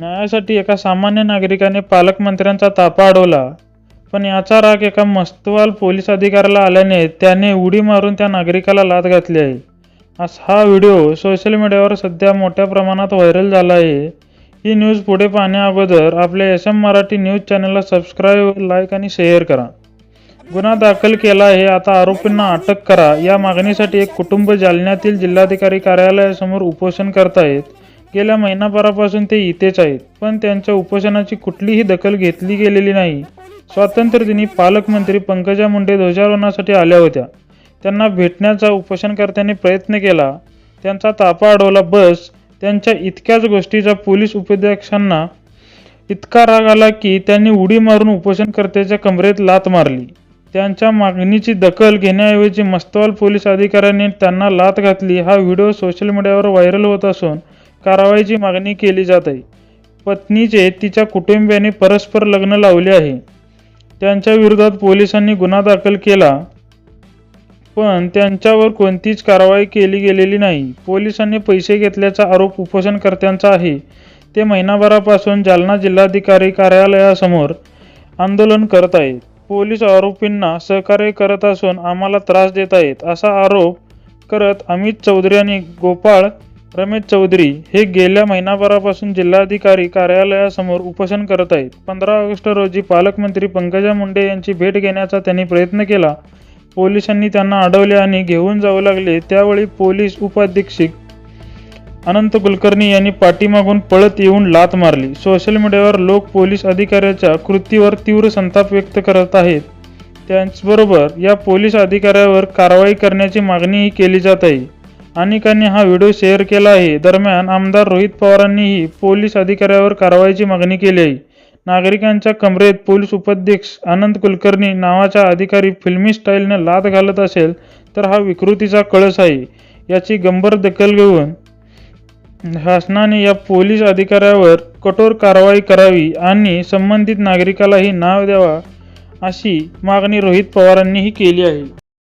न्यायासाठी एका सामान्य नागरिकाने पालकमंत्र्यांचा तापा अडवला. पण याचा राग एका मस्तवाल पोलीस अधिकाऱ्याला आल्याने त्याने उडी मारून त्या नागरिकाला लाच घातली आहे. असा हा व्हिडिओ सोशल मीडियावर सध्या मोठ्या प्रमाणात व्हायरल झाला आहे. ही न्यूज पुढे पाहण्या अगोदर आपल्या एस एम मराठी न्यूज चॅनलला सबस्क्राईब लाईक आणि शेअर करा. गुन्हा दाखल केला आहे. आता आरोपींना अटक करा. या मागणीसाठी एक कुटुंब जालन्यातील जिल्हाधिकारी कार्यालयासमोर उपोषण करतायत. गेल्या महिनाभरापासून ते इथेच आहेत. पण त्यांच्या उपोषणाची कुठलीही दखल घेतली गेलेली नाही. स्वातंत्र्यदिनी पालकमंत्री पंकजा मुंडे ध्वजारोहणासाठी आल्या होत्या. त्यांना भेटण्याचा उपोषणकर्त्यांनी प्रयत्न केला. त्यांचा तापा अडवला बस. त्यांच्या इतक्याच गोष्टीचा पोलीस उपाध्यक्षांना इतका राग आला की त्यांनी उडी मारून उपोषणकर्त्याच्या कमरेत लात मारली. त्यांच्या मागणीची दखल घेण्याऐवजी मस्तवाल पोलीस अधिकाऱ्यांनी त्यांना लात घातली. हा व्हिडिओ सोशल मीडियावर व्हायरल होत असून कारवाईची मागणी केली जात आहे. पत्नीचे तिच्या कुटुंबियांनी परस्पर लग्न लावले आहे. त्यांच्या विरोधात पोलिसांनी गुन्हा दाखल केला. पण त्यांच्यावर कोणतीच कारवाई केली गेलेली नाही. पोलिसांनी पैसे घेतल्याचा आरोप उपोषणकर्त्यांचा आहे. ते महिनाभरापासून जालना जिल्हाधिकारी कार्यालयासमोर आंदोलन करत आहेत. पोलीस आरोपींना सहकार्य करत असून आम्हाला त्रास देत आहेत असा आरोप करत अमित चौधरी आणि गोपाळ रमेश चौधरी हे गेल्या महिनाभरापासून जिल्हाधिकारी कार्यालयासमोर उपोषण करत आहेत. पंधरा ऑगस्ट रोजी पालकमंत्री पंकजा मुंडे यांची भेट घेण्याचा त्यांनी प्रयत्न केला. पोलिसांनी त्यांना अडवले आणि घेऊन जाऊ लागले. त्यावेळी पोलीस उपाधीक्षक अनंत कुलकर्णी यांनी पाठीमागून पळत येऊन लात मारली. सोशल मीडियावर लोक पोलीस अधिकाऱ्याच्या कृतीवर तीव्र संताप व्यक्त करत आहेत. त्याचबरोबर या पोलीस अधिकाऱ्यावर कारवाई करण्याची मागणीही केली जात आहे. अनेकांनी हा व्हिडिओ शेअर केला आहे दरम्यान आमदार रोहित पवारांनीही पोलीस अधिकाऱ्यावर कारवाईची मागणी केली आहे नागरिकांच्या कमरेत पोलीस उपाध्यक्ष आनंद कुलकर्णी नावाचा अधिकारी फिल्मी स्टाईलने लात घालत असेल तर हा विकृतीचा कळस आहे. याची गंभीर दखल घेऊन शासनाने या पोलीस अधिकाऱ्यावर कठोर कारवाई करावी आणि संबंधित नागरिकालाही नाव द्यावा अशी मागणी रोहित पवारांनीही केली आहे.